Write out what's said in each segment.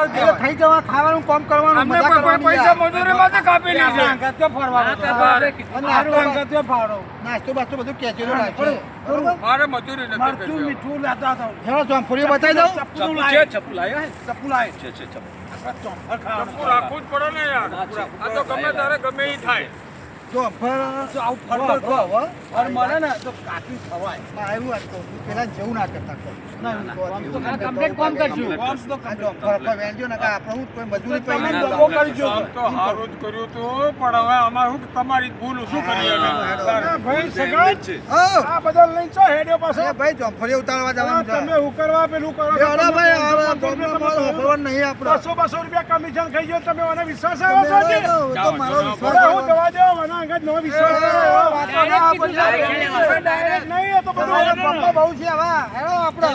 એટલે ખાઈ જવા ખાવાનું કામ કરવાનું મજા કરવાની પૈસા. મજૂરી કાપી અંગાત તો ફરવાનું. નાસ્તો નાસ્તો બાસ્તો બધું કેચેલું રાખીએ. મારે મજૂરી નથી કરવી. હેલો, ચોંફળીઓ બતાવી દઉં? ચપ્પુ છે, ચપ્પુ લાયા હે? ચપ્પુ રાખવું જ પડે ને યાર. આ તો ગમે તારે ગમે ઈ થાય. હવે. હા, વાત પેલા જેવું ના કરતા કોઈ. કામ કરશું. ને કે આપણે મજૂરી દગો તો હારું જ કર્યું તું પણ હવે તમારી ભૂલ શું કરી અમે? હા, ભાઈ સગાઈ? હા. આ બદલ નહીં છો હેડ્યો પાસે ભાઈ ચોંફળીઓ ઉતારવા જવાનું છે. તમે ઉકરવા પેલું કરો અરે ભાઈ, આ ગામમાં મારો હોભળવાનું નહીં આપણો. બસો બસો રૂપિયા કમિશન ખાઈ ગયો તમે મને વિશ્વાસ આવ્યો છે તો મારો વિશ્વાસ હું દવા દેવા મને વિશ્વાસ વાતો ના નહીં, તો બધું. પપ્પા બહુ છે હવે. આપણે.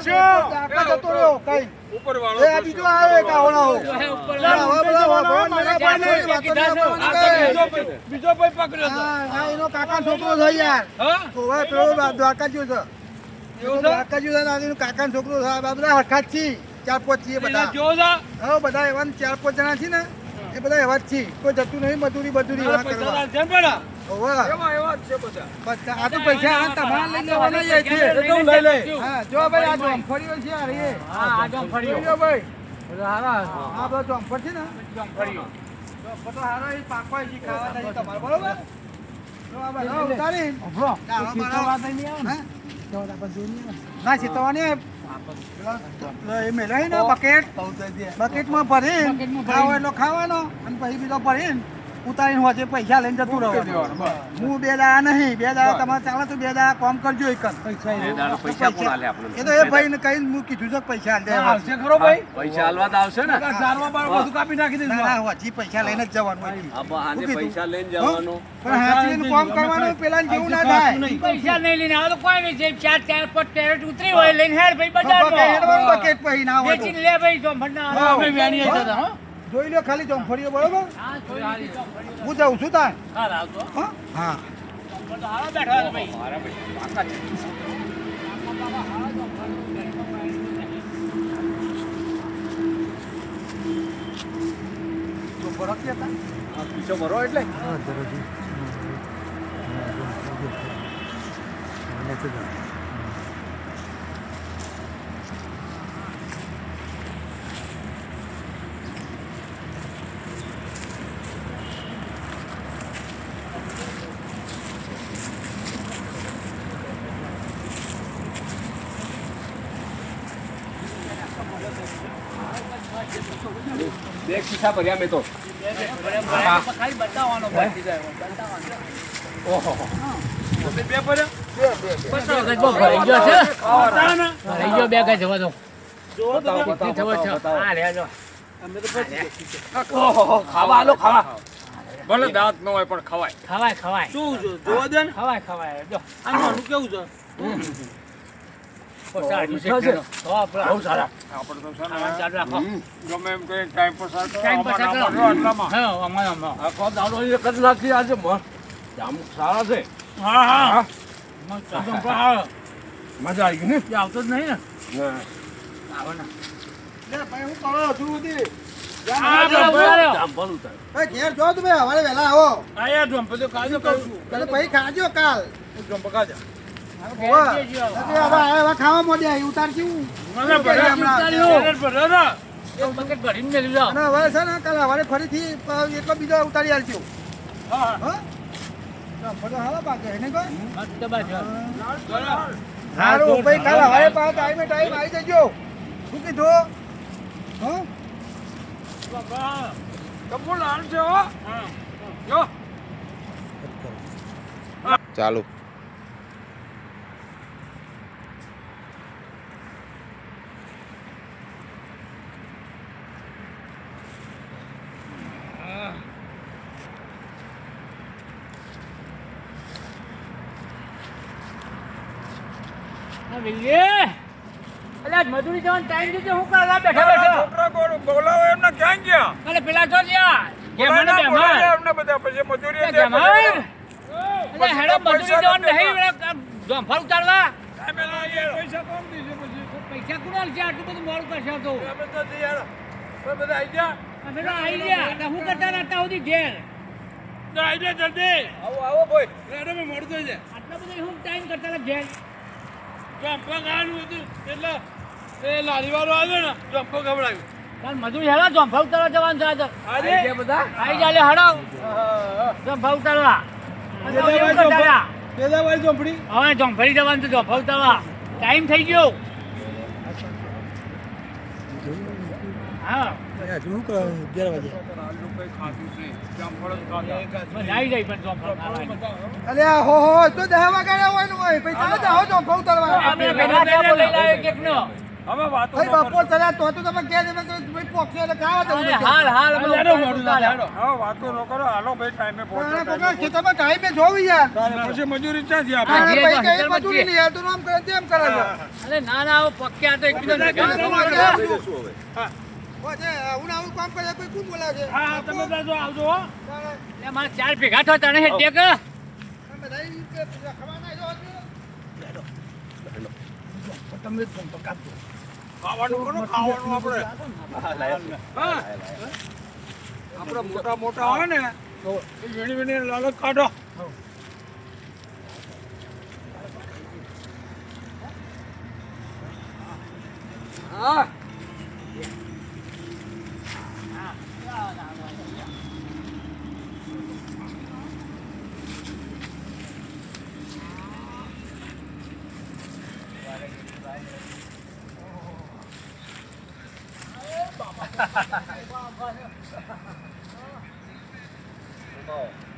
છે, બીજો ભાઈ- પકડ્યો એનો કાકા છોકરો છે યાર. દ્વારકાજી છે. છે? એનો કાકાનો છોકરો છે. આ બધા હરખા છીએ ચાર પાંચ છીએ બધા. બધા એવા ને ચાર પાંચ જણા છીએ ને. એ બધા એવા જ છે કોઈ જતું નહીં મજૂરી બધુરી એવા કરવા. ઓવે. એવા એવા જ છે બધા. બધા આ તો પૈસા આ તમારે લઈ લેવાના જ છે હા જો ભાઈ આ ચોંફળીઓ છે યાર એ જોઈ લો ભાઈ. આ બધો છે ને? તો હારા એ પાકવા ખાવાના તમારે બરોબર? આ ઉતારી હા? ના. ચિતવાની એ બકેટ બકેટમાં ભરીને. ખાવો એટલો ખાવાનો અને પછી બીજો ભરીને ઉતારીને હોજે પૈસા લઈને જતું રહેવાનું. હું બે દાડા નહીં બે દાડા તમારે ચાલે તો બે દાડા કામ કરજો એક એ તો એ ભાઈ ને કઈ હું કીધું છે કે આવશે ખરો ભાઈ. પૈસા હાલવા તો આવશે ને? ના ના હોજી પૈસા લઈને જ જવાનું? પૈસા લઈને જવાનું. પણ હાથીને કામ કરવાનું પેલા જેવું ના થાય. પૈસા નહીં લઈને આવે તો કોઈ નહીં જેમ ચાર ચાર પર ટેરેટ ઉતરી હોય લઈને હેડ ભાઈ બકેટ બજારમાં. બકેટ પછી ના હોય લે ભાઈ જો ભંડા. અમે વેણીએ. જતા હો. જોઈ લો ખાલી ચોંફળીઓ, બરોબર? હા હું જાઉં છું તાર. હા? હા. હા પીછો ભરો એટલે બે ખિસ્સા ભર્યા મેં તો. ખાલી બતાવવાનો બે ભર્યા? છે બે ગજ જવા દો જવો છો ભલે દાંત ન હોય પણ ખવાય. ખવાય ખવાય. શું ખવાય જો છે? છે? તો છે ને. દાડો એક જ. આજે મસ્ત જામ સારા છે હા હા મસ્ત. એકદમ હા. મજા આવી ગઈ ને? આવતો જ નહીં ને. આવે ને ભાઈ હું કરો હજુ સુધી ઘેર જો તમે હવારે વહેલા આવો. કાજુ. એટલે પછી ખાજો. કાલ. એકદમ પકાજા. ખાવા મોડ્યા એ ઉતાર કેવું હવે છે ને કાલ હવારે ફરીથી એટલો બીજો ઉતારી આલજો. સારું ભાઈ કાલે હવારે ટાઈમે ટાઈમ આવી જજો. શું કીધું. ચાલુ. વિજય. અલ્યા, મજૂરી જવાનો ટાઈમ દીધો હું કરવા બેઠા બેઠા છોકરા બોલ- બોલાવો એમને ક્યાં ગયા અને પેલા તો જ્યાં બોલાય ના, મહેમાન. એમને બધા પછી મજૂરી દે મહેમાન. હેડો મજૂરી જવાનું નહીં ઉતારવા પૈસા કોણ દેશે પછી? પૈસા કોણ આટલું બધું મોડું કરશો તો તો. બધા આવી ગયા? અમે તો આવી ગયા હું કરતા હતા અત્યાર સુધી ઘેર તો આઈ જા જલ્દી આવો, આવો ભાઈ. રેડો મેં મોડું થઈ જાય આટલા બધા હું ટાઈમ કરતા હતા ઘેર જમ્પો ખાવાનું હતું. એટલે એ લારીવાળો આવ્યો ને જમ્પો ખવડાવ્યું તાર મજૂર હેડો જંફા ઉતારવા જવાનું છે આજે. ગયા બધા? આવી લે હડો. જંફા ઉતારવા. પેદાવાળી ઝોંપડી હવે જંફરી જવાનું છે ઉતારવા. ટાઈમ થઈ ગયો હા શું કરે અગિયાર વાગે આલુ કઈ ખાધું છે જામફળ જ ખાધા બસ આવી જાય પણ જંફા ખાવાની. અલ્યા હો હો તો દહ વાગ્યા હોય ને હોય પછી તમે જાઓ છો બહુ તરવા હવે વાતો ભાઈ ન બપોર તો તો તમે કહે દેવે ભાઈ એટલે હાલ હાલ હેડો હેડો. હવે વાતો ન કરો હાલો ભાઈ ટાઈમે પહોંચો આના કોકના ખેતરમાં ટાઈમે જોવું યાર. પછી મજૂરી ક્યાંથી હા, આપે ભાઈ કઈ મજૂરી નહીં યાર તું આમ કરે તેમ કરે છે. અરે ના ના હવે તો હવે? ઓ છે આવું ને છે? હા હા, તમે ત્યાં જો આવજો હો. તારે એટલે મારે ચાર ભેગા થવા તને હેઠે કે તમે ફોન કાપજો ખાવાનું કરો ખાવાનું આપણે. આપણે. મોટા મોટા આવે ને તો એ વીણી વીણી લાલચ કાઢો. હા. Oh.